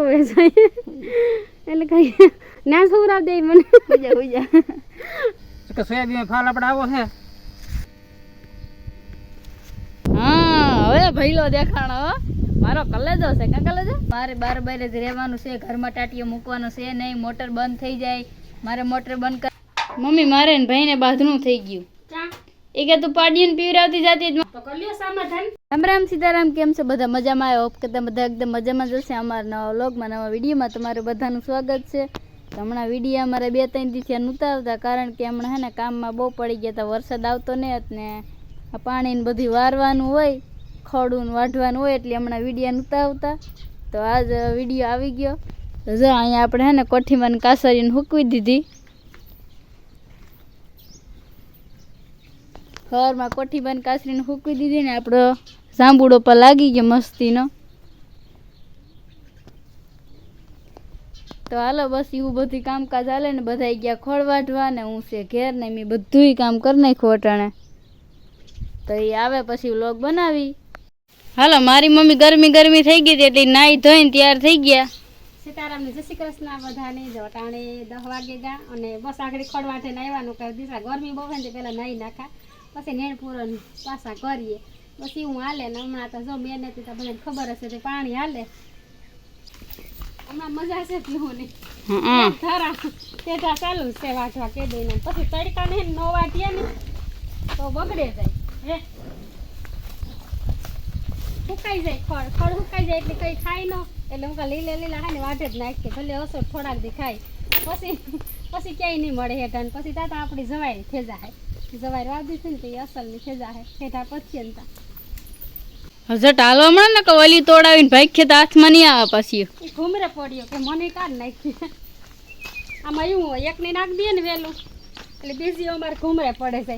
ખોવે જાય એટલે કઈ ના સુવરાવ દે મને. હુજા શું કે સોયાબીન ફાલ આપણે આવો છે? હા હવે ભઈલો દેખાણો મારો કલેજો છે કા કલેજો? મારે બાર બારે જ રહેવાનું છે ઘરમાં ટાટીઓ મૂકવાનું છે નહીં મોટર બંધ થઈ જાય. મારે મોટર બંધ કર મમ્મી મારે ને ભાઈને બાંધણું થઈ ગયું. ક્યાં એ કે તું પાડીને પીવરાવતી જાતી જ તો કર્યો સમાધાન. રામ રામ સીતારામ, કેમ છે? બધા મજામાં? આવ્યો કે તમે બધા એકદમ મજામાં જશે અમારા નવા વ્લોગમાં, નવા વિડીયોમાં તમારું બધાનું સ્વાગત છે. હમણાં વીડિયો અમારે બે ત્રણ દિવસ નહોતા આવતા, કારણ કે હમણાં હે ને કામમાં બહુ પડી ગયા હતા વરસાદ આવતો નહીં ને આ પાણીને બધું વારવાનું હોય, ખોડું વાઢવાનું હોય એટલે હમણાં વીડિયો નહોતા આવતા. તો આજ વીડિયો આવી ગયો. જો, અહીંયા આપણે હે ને કોઠીમાં કાસરીને હૂકવી દીધી. સવારમાં કોઠી બંધ કાસરીને હૂકવી દીધી ને આપણો જાંબુડો પર લાગી ગયો મસ્તીનો. તો હાલો બસ એવું બધું કામકાજ હાલે ને બધા ગયા ખોળ ને હું છે ઘેર ને મેં બધું કામ કરી નાખ્યું અટાણે. તો એ આવે પછી વ્લોગ બનાવી. હાલો, મારી મમ્મી ગરમી ગરમી થઈ ગઈ હતી એટલે નાઈ ધોઈને તૈયાર થઈ ગયા. સીતારામને જય શ્રી કૃષ્ણ બધાને. જો ટાણે દસ વાગે ગયા અને બસ આગળ ખડવાટે નાહવાનું કહ્યું દીસરા ગરમી બહુ ને પેલા નાહી નાખા. પછી નેણ પૂરણ પાછા કરીએ. પછી હું હાલે ને હમણાં તો જો મેં નથી તો મને ખબર હશે તે પાણી હાલે. હમણાં મજા છે પીવાની ધરા. તેઠા ચાલુ છે વાંચવા કે દઈને પછી તડકા ને નો વાટીએ ને તો બગડે જાય. હે? સુકાઈ જાય ખડ ખડ સુકાઈ જાય એટલે કઈ ખાય ન. એટલે હું લીલા લીલા હા ને વાટે જ નાખીએ. ભલે અસર થોડાક દી ખાય પછી પછી ક્યાંય નહીં મળે હેઠા પછી તાતા આપણી જવાય થેજા હે. જવારી વાવી છે ને તો એ અસલની થેજા હે. હેઠા પછી હજટ હાલો હમણાં ને કે ઓલી તોડાવીને ભાઈ ખેત હાથમાં નહીં આવે પછી ઘૂમરે પડ્યો કે મને કાઢ નાખી આમાં એવું હોય એકને નાખ દઈએ ને વહેલું એટલે બીજી અમારે ઘૂમરે પડે છે.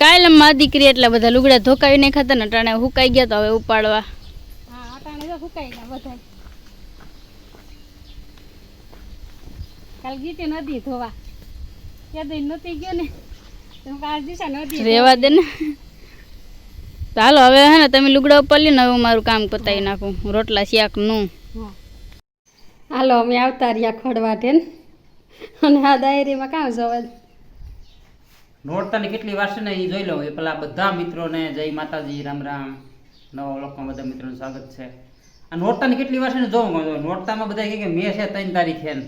કાલે માં દીકરી એટલા બધા લુગડા ધોકાવી નહીં ખાતા ને અટાણે હુકાઈ ગયા તો હવે ઉપાડવા. હા અટાણે તો સુકાઈ ગયા બધા કાલ ગીતે નદી ધોવા. ક્યાં નતી ગયો ને? તો કાલ દિશા નદી રેવા દે ને. ચાલો હવે હે ને તમે લુગડા ઉપર લ્યો ને હવે હું મારું કામ પતાવી નાખું. રોટલા શાકનું. હાલો અમે આવતા રહ્યા ખડવાટે ને અને આ ડાયરીમાં કામ જવા નોરતાની કેટલી વાર છે ને એ જોઈ લો એ પેલા બધા મિત્રોને જય માતાજી રામ રામ. નવા લોકમાં બધા મિત્રોનું સ્વાગત છે. આ નોરતાની કેટલી વાર છે ને જોઉં નોરતામાં બધા કહે કે મે છે ત્રણ તારીખે ને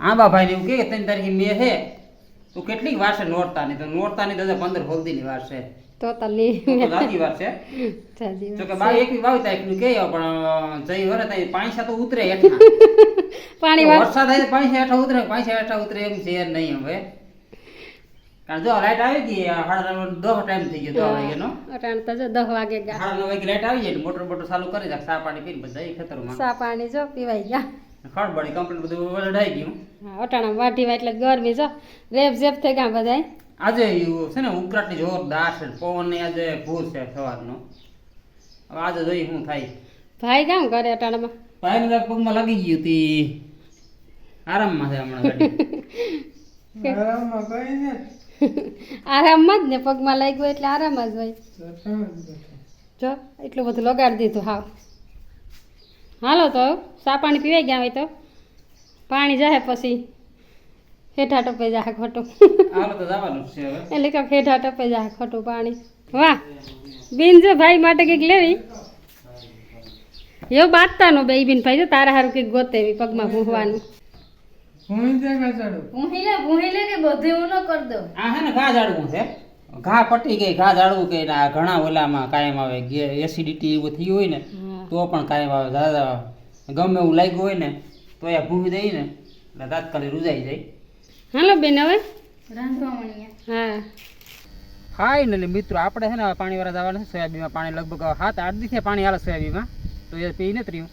આંબા ભાઈને એવું કે ત્રણ તારીખે મે છે તો કેટલીક વાર છે નોરતાની તો નોરતાની દાદા પંદર હોલદીની વાર છે. તો તલી તો વાર છે. જો કે બાવી એકવી બાવી તારીખનું કે પણ જઈ વરે ત્યાં પાંચસા તો ઉતરે હેઠા. પાણી તો વરસાદ તો પાંચસા હેઠા ઉતરે પાંચસા હેઠા ઉતરે એમ છે નહીં હવે. કારણ જો લાઈટ આવી ગઈ હાડા દહ ટાઈમ થઈ ગયો દસ વાગ્યાનો. અટાણ તો જો દહ વાગે ગયા. સાડા નવ વાગે લાઈટ આવી જાય મોટર મોટર ચાલુ કરી દે સા પાણી પીને બધા ખેતરમાં. સા પાણી જો પીવાઈ ગયા. ખડબડી કમ્પ્લીટ બધું વઢાઈ ગયું. હા અટાણા વાટી એટલે ગરમી જો રેપ જેપ થઈ ગયા બધા આજે છે ને ઉકળાટની જોરદાર છે પવન ને આજે ભૂર છે સવારનો. હવે આજે જોઈ શું થાય. ભાઈ કામ કરે અટાણામાં? પાયલ પગમાં લાગી ગયું હતી. આરામમાં છે હમણાં ગાડી. આરામમાં જ ને પગમાં લાગ્યું એટલે આરામ જ હોય. જો એટલું બધું લગાડી દીધું હાવ. હાલો તો સા પાણી પીવાઈ ગયા હોય તો? પાણી જાય પછી. હેઠા ટપે જા ખોટું. હાલો તો જવાનું જ છે હવે. એટલે કે હેઠા ટપે જા ખોટું પાણી. વાહ! બેન જો ભાઈ માટે કંઈક લેવી. એવું નો બે બીન ભાઈ જો તારા હારું કંઈક ગોતેવી પગમાં ભૂંવાનું ભૂહી લે ભૂહી લે કે બધું હું ન કરી દઉં આ છે ને ઘા ઝાડવું છે. ઘા પટી ગઈ ઘા ઝાડવું કે ઘણા ઓલામાં કાયમ આવે એસિડિટી એવું થયું હોય ને તો પણ કાયમ આવે દાદા ગમે એવું લાગ્યું હોય ને તો એ ભૂંગી દઈ ને એટલે તાત્કાલિક રૂજાઈ જાય. હાલો બેન હવે. રાંધવા મળીએ. હા. ફાઇનલી મિત્રો આપણે છે ને પાણી વાળા જવાના છે. સોયાબીનમાં પાણી લગભગ સાત આઠ દિવસે પાણી હાલે સોયાબીનમાં. તો એ પી નથી રહ્યું.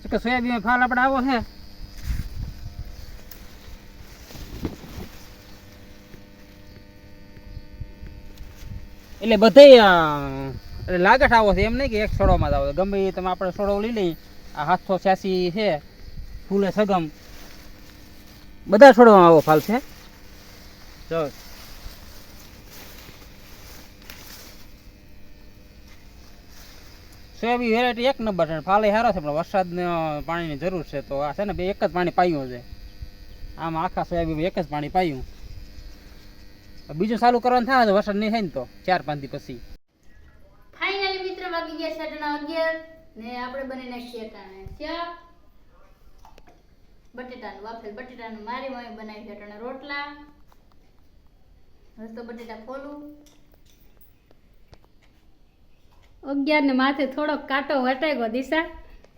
શું કે સોયાબીનમાં ફાલ આપણે આવો છે. એટલે બધે એટલે લાગઠ આવો છે એમ નહીં કે એક છોડોમાં જ આવો ગમે એ તમે આપણે છોડો લઈ લઈએ. આ સાતસો છ્યાસી છે ફૂલે સગમ. બધા છોડવામાં આવો ફાલ છે. જો સોયાબી વેરાયટી એક નંબર છે. ફાલે સારો છે પણ વરસાદને પાણીની જરૂર છે. તો આ છે ને બે એક જ પાણી પાયું છે આમાં આખા સોયાબીન એક જ પાણી પાયું. બીજું ચાલુ કરવાનું થાય વરસાદ નહીં થાય ને તો ચાર પાંચ દી પછી. અગિયાર ને આપણે બની નાખીએ અટાણે બટેટાનું વાફેલ બટેટાનું મારી મમ્મી બનાવી છે રોટલા. હવે તો બટેટા ખોલું અગિયાર ને માથે થોડોક કાંટો વટાઈ ગયો દિશા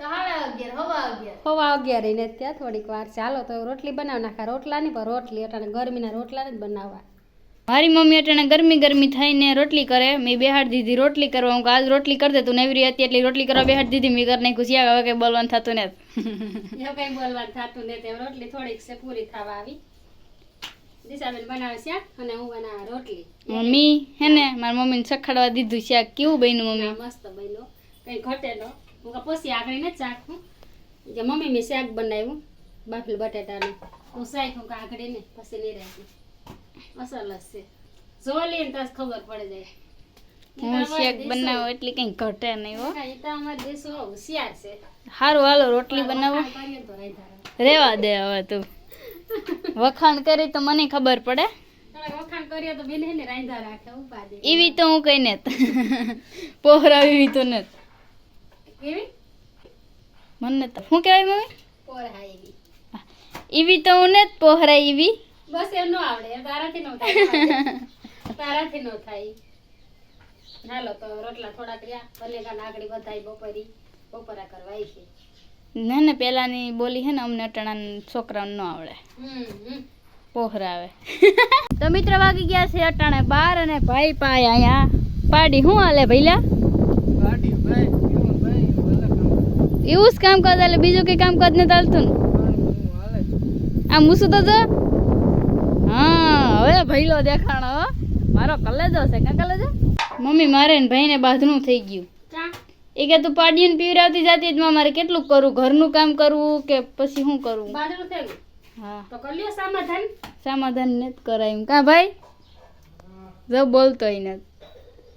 હવા અગિયાર. હવા અગિયાર ને ત્યાં થોડીક વાર. ચાલો તો રોટલી બનાવ. નાખા રોટલા નહીં પણ રોટલી અટાણે ગરમીના રોટલા જ બનાવવા. મારી મમ્મી અટાણે ગરમી ગરમી થઈને રોટલી કરે. મેં બેહાડ દીધી રોટલી કરવા. હું આજ રોટલી કરી દે તું નવરી હતી એટલી રોટલી કરવા બેહાડ દીધી. મેં કરી નાખ્યું આવે હવે કઈ બોલવાનું થતું ને કઈ બોલવાનું થતું નથી તેમ રોટલી થોડીક છે પૂરી થવા આવી. દિશાબેન બનાવે શાક અને હું બનાવે રોટલી. મમ્મી હે ને મારી મમ્મીને સખાડવા દીધું શાક. કેવું બન્યું મમ્મી? મસ્ત બન્યો. કઈ ઘટે ન. હું પછી આગળ નથી ચાખું. કે મમ્મી મેં શાક બનાવ્યું બાફેલ બટેટાનું. હું શાક હું ને પછી નહીં રાખું અસલ જ છે જોઈ ને તો ખબર પડે જાય. હું શાક બનાવું એટલે કઈ ઘટે નહીં હો. એ તો અમારા દેશો હોશિયાર છે. સારું હાલો રોટલી બનાવો. રેવા દે હવે તું. વખાણ કરી તો મને ખબર પડે. વખાણ કરીએ તો બેન હેને રાંધા રાખે ઉપાધિ એવી તો હું કઈ ને પોહરાવી તો ને કેવી મને તો શું કહેવાય મમ્મી? એવી. તો હું ને જ પહોરાય એવી. બસ એમ નો આવડે તારાથી નો થાય તારાથી નો થાય. હાલો તો રોટલા થોડાક ભલે બનેગા નાગડી બધાય બપોરી. બપોરા કરવા આવી છે. ના ને પેલાની બોલી હે ને અમને અટાણા છોકરાને ન આવડે. પોહરાવે. તો મિત્ર વાગી ગયા છે અટાણે બાર અને ભાઈ પાય અહીંયા પાડી શું હાલે ભૈલા એવું જ કામ કાજ એટલે બીજું કઈ કામ કાજ ને? ચાલતું ને આ મૂસું તો હવે ભઈલો દેખાણો હવે મારો કલેજો છે કા કલેજો? મમ્મી મારે ને ભાઈને બાંધણું થઈ ગયું. એ કે તું પાડીને પીવરાવતી જાતી જ મારે કેટલું કરવું ઘરનું કામ કરવું કે પછી શું કરવું હા. તો સમાધાન. સમાધાન ને જ કરાયું. કા ભાઈ? જો બોલતો ને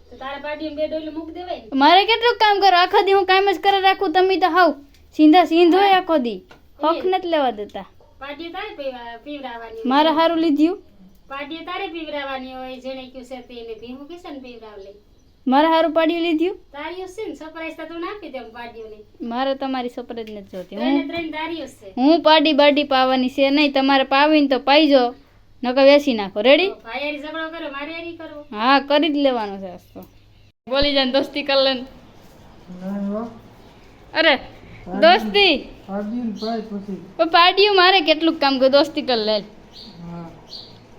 તો તારે પાડીને બે ડોલું મૂકી દેવાય ને. મારે કેટલું કામ કરો? આખો દી હું કામ જ કરે રાખું તમે તો હાવ સીધા સીંધો હોય આખો દી. હક નથી લેવા દેતા. મારે સારું લીધું પાડીએ તારે પીવરાવાની હોય જેને કયું છે તેને ભીહું કિશન પીવરાવ લે મારે સારું પાડ્યું લીધું? તારીઓ છે ને સરપ્રાઈઝ તો તું નાખી પાડ્યું પાડીઓની. મારે તમારી સપરેજ નથી જોતી ત્રણે હું? ત્રણ તારીઓ છે. હું પાડી બાડી પાવાની છે નહીં તમારે પાવીને તો પાઈજો નકર વેસી નાખો. રેડી ભાઈ ભાઈ ઝઘડો કરો મારે હારી કરો હા કરી જ લેવાનો છે આસ્તો બોલી જાય દોસ્તી કર લેન. અરે દોસ્તી? પાડ્યું મારે કેટલું કામ કર્યું? દોસ્તી કર લે.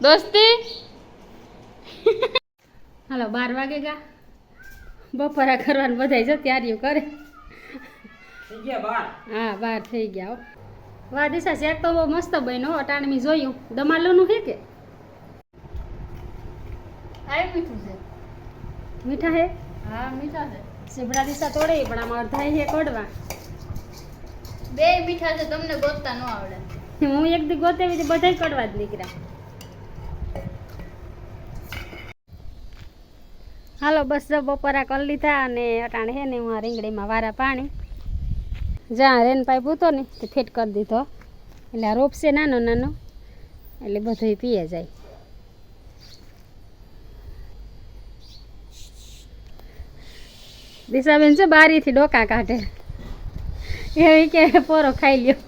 દોસ્તી? હાલો બાર વાગે ગા બપોરા કરવાનું બધાય જો તૈયારીઓ કરે. થઈ ગયા બાર? હા બાર થઈ ગયા હો. વાહ દિશા શેક તો બહુ મસ્ત બન્યો અટાણમી મેં જોયું. દમાલોનું છે કે? મીઠું છે. મીઠા હે? હા મીઠા છે. સીબડા દિશા તોડે પણ આમાં અડધા છે કડવા બે મીઠા છે તમને ગોતતા ન આવડે. હું એક દી ગોતેવી હતી બધાય કડવા જ નીકળ્યા. હાલો, બસ જો બપોરા કરી લીધા અને અટાણે હે ને હું આ રીંગણીમાં વારા પાણી. જ્યાં રેન પાઇપ હતો ને તે ફિટ કરી દીધો. એટલે આ રોપ છે નાનો નાનો, એટલે બધું પીએ જાય. દિશાબેન છે બારીથી ડોકા કાઢે. એવી કે પોરો ખાઈ લ્યો.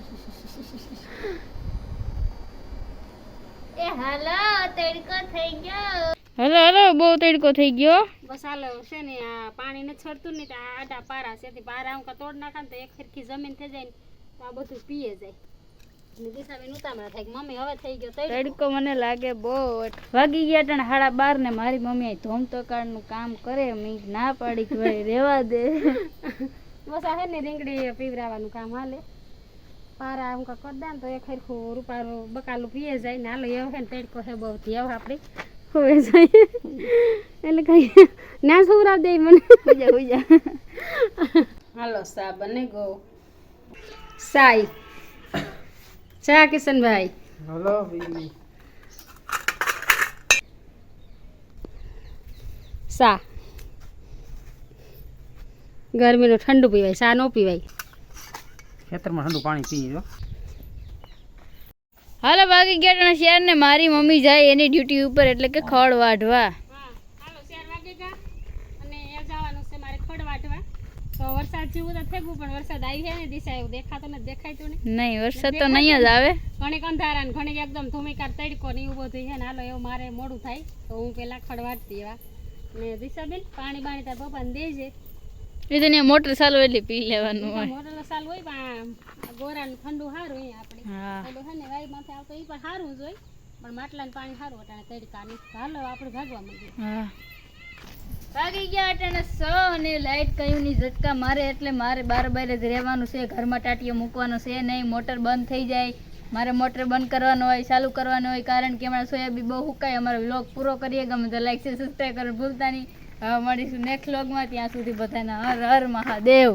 હાલો, તડકો થઈ ગયો. હલો હલો બહુ તડકો થઈ ગયો. બસ હાલો છે ને આ પાણી નથી છડતું ને તો આ આટા પારા છે પારા હું તોડ નાખા ને તો એક સરખી જમીન થઈ જાય ને તો આ બધું પીએ જાય. ને દિશાબેન થાય મમ્મી હવે થઈ ગયો તડકો. મને લાગે બહુ વાગી ગયા સાડા બાર ને મારી મમ્મી ધોમ ધોમનું કામ કરે મેં ના પાડી કે ભાઈ રેવા દે. બસ આ ને રીંગડી પીવરાવાનું કામ હાલે. પારા હું કરી દે ને તો એ સરખું રૂપારું બકાલું પીએ જાય ને. હાલો એવું ને તડકો છે બહુ થી આપણે હોવે જાય એટલે કઈ ના સુવરાવ દે મને. બીજા બીજા હાલો સા બને ગો. સાઈ. ચા કિશનભાઈ? હલો સા. ગરમીનું ઠંડુ પીવાય સા ન પીવાય? ખેતરમાં ઠંડુ પાણી પીએ જો હાલો બાકી ગયા શેર ને મારી મમ્મી જાય એની ડ્યુટી ઉપર એટલે કે ખડ વાઢવા. હા હાલો શેર વાગે ગા અને એ જવાનું છે મારે ખડ વાટવા તો વરસાદ જેવું તો થેગું પણ વરસાદ આવી છે ને દિશા એવું દેખાતો ને દેખાયતું ને નહીં વરસાદ તો નહીં જ આવે. ઘણી અંધારા ને ઘણીક એકદમ ધૂમિકાર તડકો ને એવું બધું છે ને હાલો એવું મારે મોડું થાય. તો હું પેલા ખડ વાટતી એવા. ને દિશાબેન પાણી બાણી તાર પપ્પાને દેજે. એ તો મોટર ચાલુ એટલે પી લેવાનું હોય. મોટર સાલ હોય પણ ગોરાનું ઠંડુ સારું અહીંયા આપણે. હા. પેલું છે ને વાઈ માથે આવતો એ પણ સારું જ હોય. પણ માટલાનું પાણી સારું અટાણે તડકાની હાલો આપણે ભાગવા માંડીએ. હા. ભાગી ગયા અટાણે સો અને લાઈટ કયું ની ઝટકા મારે એટલે મારે બાર બાર જ રહેવાનું છે. ઘરમાં ટાટીઓ મૂકવાનો છે નહીં મોટર બંધ થઈ જાય. મારે મોટર બંધ કરવાનો હોય ચાલુ કરવાનો હોય કારણ કે અમારા સોયાબી બહુ હુકાય. અમારો વ્લોગ પૂરો કરીએ ગમે તો લાઈક છે સબસ્ક્રાઈબ કરવાનું ભૂલતા નહીં. હવે મળીશું નેક્સ્ટ વ્લોગમાં ત્યાં સુધી બધાના હર હર મહાદેવ.